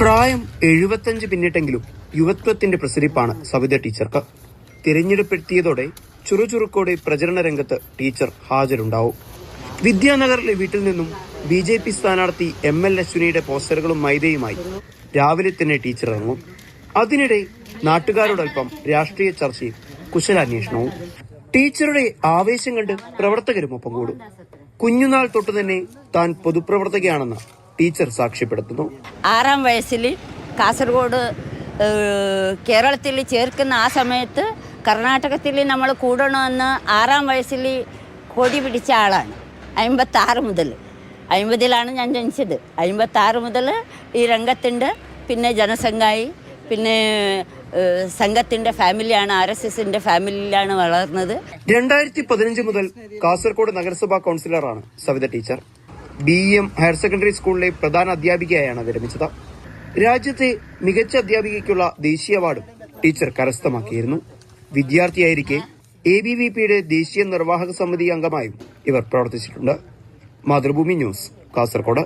പ്രായം എഴുപത്തഞ്ച് പിന്നിട്ടെങ്കിലും യുവത്വത്തിന്റെ പ്രസരിപ്പാണ് സവിത ടീച്ചർക്ക്. തിരഞ്ഞെടുപ്പെടുത്തിയതോടെ ചുറുചുറുക്കോടെ പ്രചരണ രംഗത്ത് ടീച്ചർ ഹാജരുണ്ടാവും. വിദ്യാനഗറിലെ വീട്ടിൽ നിന്നും ബി ജെ പി സ്ഥാനാർത്ഥി എം എൽ അശ്വിനിയുടെ പോസ്റ്ററുകളും മൈദയുമായി രാവിലെ തന്നെ ടീച്ചർ ഇറങ്ങും. അതിനിടെ നാട്ടുകാരോടൊപ്പം രാഷ്ട്രീയ ചർച്ചയും കുശലാന്വേഷണവും. ടീച്ചറുടെ ആവേശം കണ്ട് പ്രവർത്തകരും ഒപ്പം കൂടും. കുഞ്ഞുനാൾ തൊട്ടു തന്നെ താൻ പൊതുപ്രവർത്തകയാണെന്ന് ടീച്ചർ സാക്ഷ്യപ്പെടുത്തുന്നു. ആറാം വയസ്സിൽ കാസർഗോഡ് കേരളത്തിൽ ചേർക്കുന്ന ആ സമയത്ത് കർണാടകത്തിൽ നമ്മൾ കൂടണമെന്ന് ആറാം വയസ്സിൽ കൊടി പിടിച്ച ആളാണ്. അമ്പത്താറ് മുതൽ. അമ്പതിലാണ് ഞാൻ ജനിച്ചത്. അമ്പത്താറ് മുതൽ ഈ രംഗത്തുണ്ട്. പിന്നെ ജനസംഘായി. പിന്നെ സംഘത്തിന്റെ ഫാമിലിയാണ് ആർ എസ് എസിന്റെ ഫാമിലിയിലാണ് വളർന്നത്. രണ്ടായിരത്തി പതിനഞ്ച് മുതൽ കാസർഗോഡ് നഗരസഭാ കൗൺസിലറാണ് Savitha teacher. B M higher secondary സ്കൂളിലെ പ്രധാന അധ്യാപികയായാണ് വിരമിച്ചത് രാജ്യത്തെ മികച്ച അധ്യാപികയ്ക്കുള്ള ദേശീയ അവാർഡും ടീച്ചർ കരസ്ഥമാക്കിയിരുന്നു. വിദ്യാർത്ഥിയായിരിക്കെ എ ബി വി പിയുടെ ദേശീയ നിർവാഹക സമിതി അംഗമായും ഇവർ പ്രവർത്തിച്ചിട്ടുണ്ട്. മാതൃഭൂമി ന്യൂസ് കാസർഗോഡ്